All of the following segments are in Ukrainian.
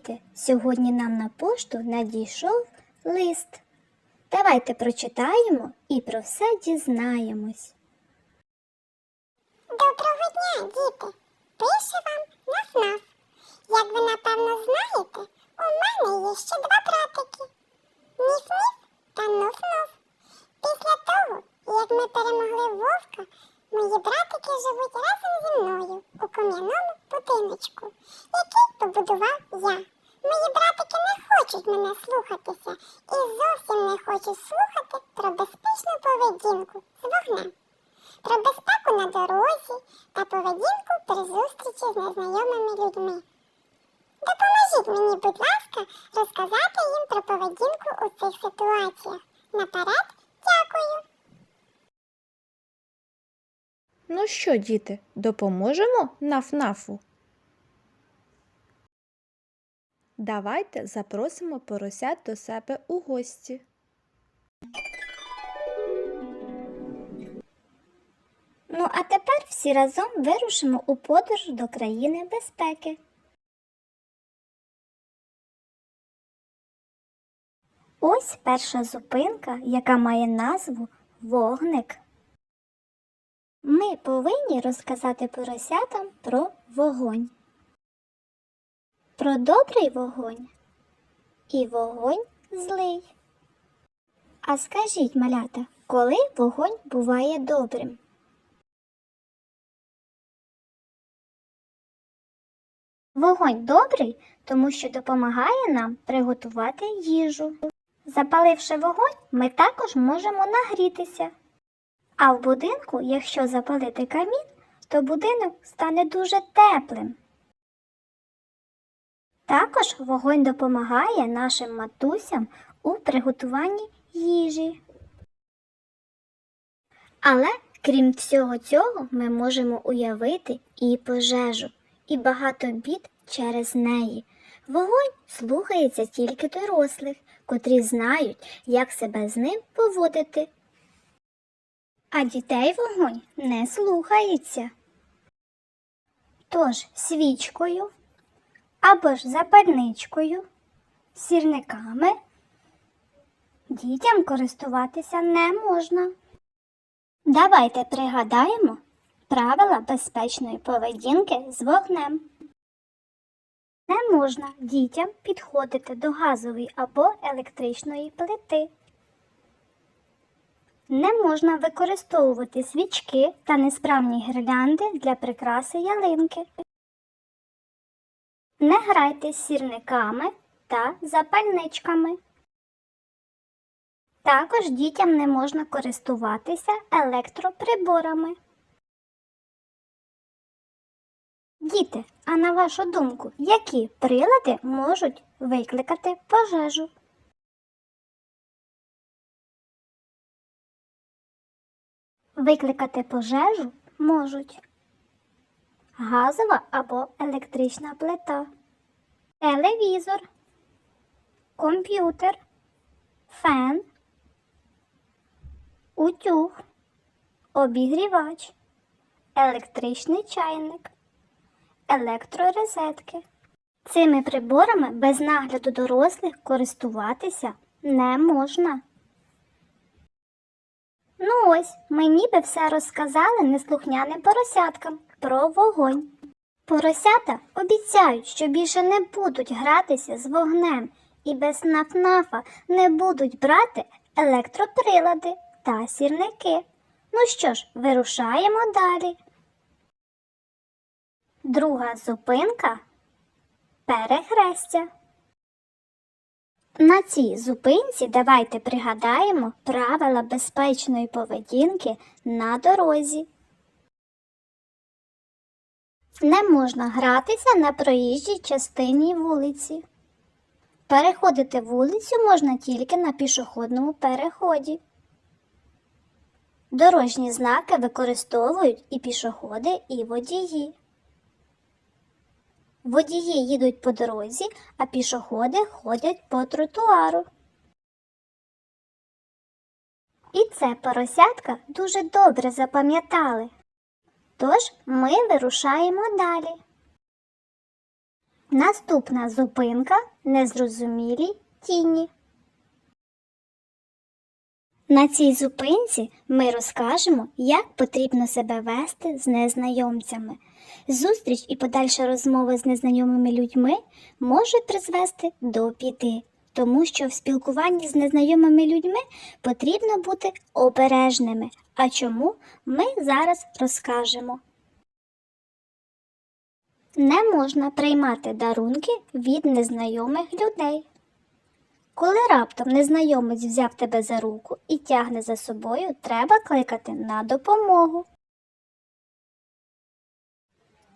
Діти, сьогодні нам на пошту надійшов лист. Давайте прочитаємо і про все дізнаємось. Доброго дня, діти! Пише вам Наф-Наф. Хочуть слухати про безпечну поведінку з вогнем про безпеку на дорозі та поведінку при зустрічі з незнайомими людьми. Допоможіть мені, будь ласка, розказати їм про поведінку у цих ситуаціях. Наперед дякую. Ну що, діти, допоможемо наф-нафу? Давайте запросимо поросят до себе у гості. Ну а тепер всі разом вирушимо у подорож до країни безпеки. Ось перша зупинка, яка має назву Вогник. Ми повинні розказати поросятам про вогонь. Про добрий вогонь і вогонь злий. А скажіть, малята, коли вогонь буває добрим? Вогонь добрий, тому що допомагає нам приготувати їжу. Запаливши вогонь, ми також можемо нагрітися. А в будинку, якщо запалити камін, то будинок стане дуже теплим. Також вогонь допомагає нашим матусям у приготуванні їжі. Але крім всього цього, ми можемо уявити і пожежу, і багато бід через неї. Вогонь слухається тільки дорослих, котрі знають, як себе з ним поводити. А дітей вогонь не слухається. Тож свічкою або ж запальничкою, сірниками дітям користуватися не можна. Давайте пригадаємо правила безпечної поведінки з вогнем. Не можна дітям підходити до газової або електричної плити. Не можна використовувати свічки та несправні гірлянди для прикраси ялинки. Не грайте з сірниками та запальничками. Також дітям не можна користуватися електроприборами. Діти, а на вашу думку, які прилади можуть викликати пожежу? Викликати пожежу можуть газова або електрична плита, телевізор, комп'ютер, фен, утюг, обігрівач, електричний чайник, електророзетки. Цими приборами без нагляду дорослих користуватися не можна. Ну ось, ми ніби все розказали неслухняним поросяткам про вогонь. Поросята обіцяють, що більше не будуть гратися з вогнем і без нафнафа не будуть брати електроприлади та сірники. Ну що ж, вирушаємо далі. Друга зупинка перехрестя. На цій зупинці давайте пригадаємо правила безпечної поведінки на дорозі. Не можна гратися на проїжджій частині вулиці. Переходити вулицю можна тільки на пішохідному переході. Дорожні знаки використовують і пішоходи, і водії. Водії їдуть по дорозі, а пішоходи ходять по тротуару. І це поросятка дуже добре запам'ятали. Тож ми вирушаємо далі. Наступна зупинка незрозумілі тіні. На цій зупинці ми розкажемо, як потрібно себе вести з незнайомцями. Зустріч і подальша розмова з незнайомими людьми може призвести до біди, тому що в спілкуванні з незнайомими людьми потрібно бути обережними. А чому ми зараз розкажемо. Не можна приймати дарунки від незнайомих людей. Коли раптом незнайомець взяв тебе за руку і тягне за собою, треба кликати на допомогу.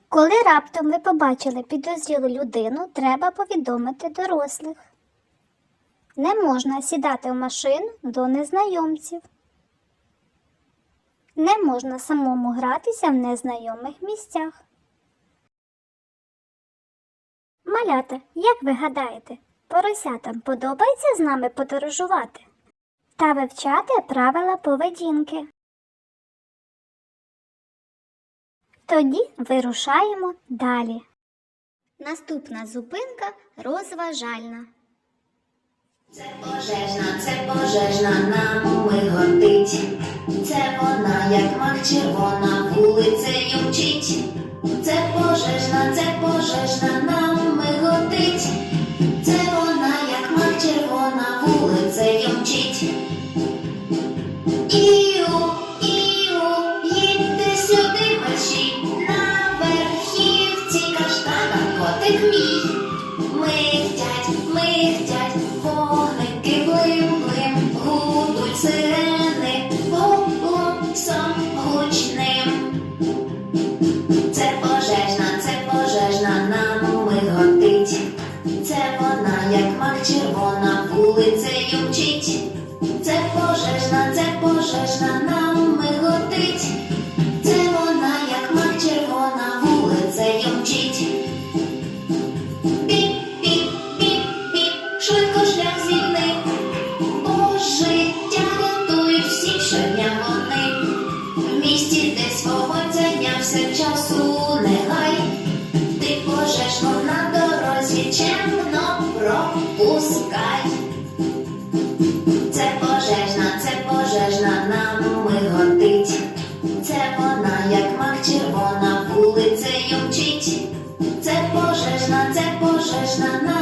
Коли раптом ви побачили підозрілу людину, треба повідомити дорослих. Не можна сідати в машину до незнайомців. Не можна самому гратися в незнайомих місцях. Малята, як ви гадаєте, поросятам подобається з нами подорожувати та вивчати правила поведінки? Тоді вирушаємо далі. Наступна зупинка розважальна. Це пожежна, це пожежна нам миготить. Це вона, як мак червона, Михтять, михтять, вогники блим-блим, гудуть сирени, голосом гучним. Це пожежна, це пожежна, нам миготить. Це вона, як мак червона, вулицею мчить. Це пожежна, це пожежна, нам миготить. Часу не гай. Ти пожежну на дорозі чемно пропускай. Це пожежна, це пожежна, нам миготить. Це вона, як мак червона, вулицею мчить. Це пожежна, це пожежна, нам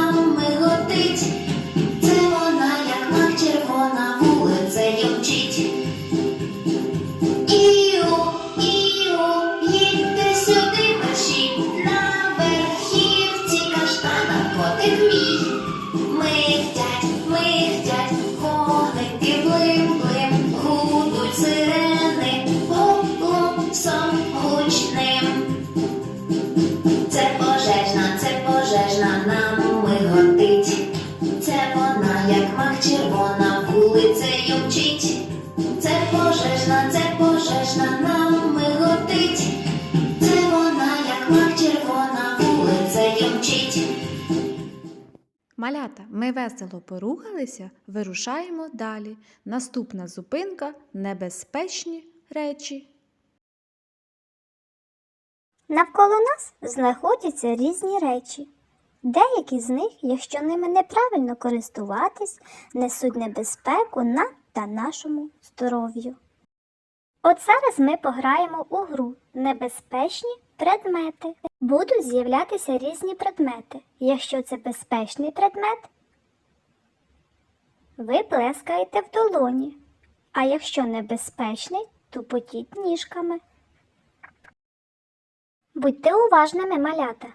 гудуть Малята, ми весело порухалися, вирушаємо далі. Наступна зупинка небезпечні речі. Навколо нас знаходяться різні речі. Деякі з них, якщо ними неправильно користуватись, несуть небезпеку нам та нашому здоров'ю. От зараз ми пограємо у гру Небезпечні предмети. Будуть з'являтися різні предмети. Якщо це безпечний предмет, ви плескаєте в долоні. А якщо небезпечний, тупотіть ніжками. Будьте уважними, малята.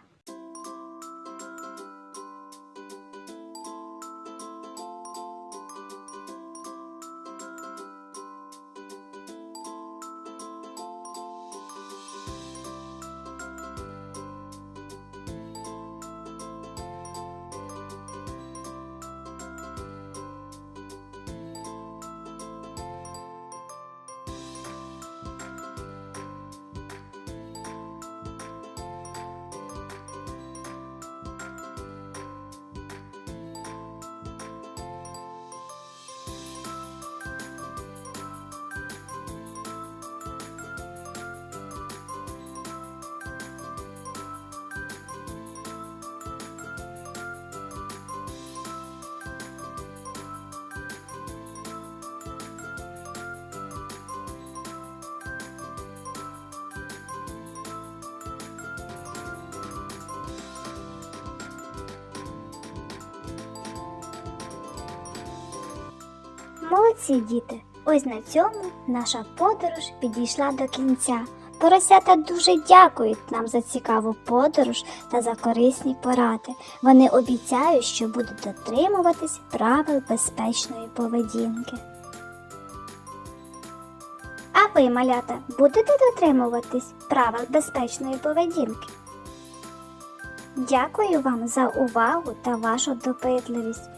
Молодці діти! Ось на цьому наша подорож підійшла до кінця. Поросята дуже дякують нам за цікаву подорож та за корисні поради. Вони обіцяють, що будуть дотримуватись правил безпечної поведінки. А ви, малята, будете дотримуватись правил безпечної поведінки? Дякую вам за увагу та вашу допитливість.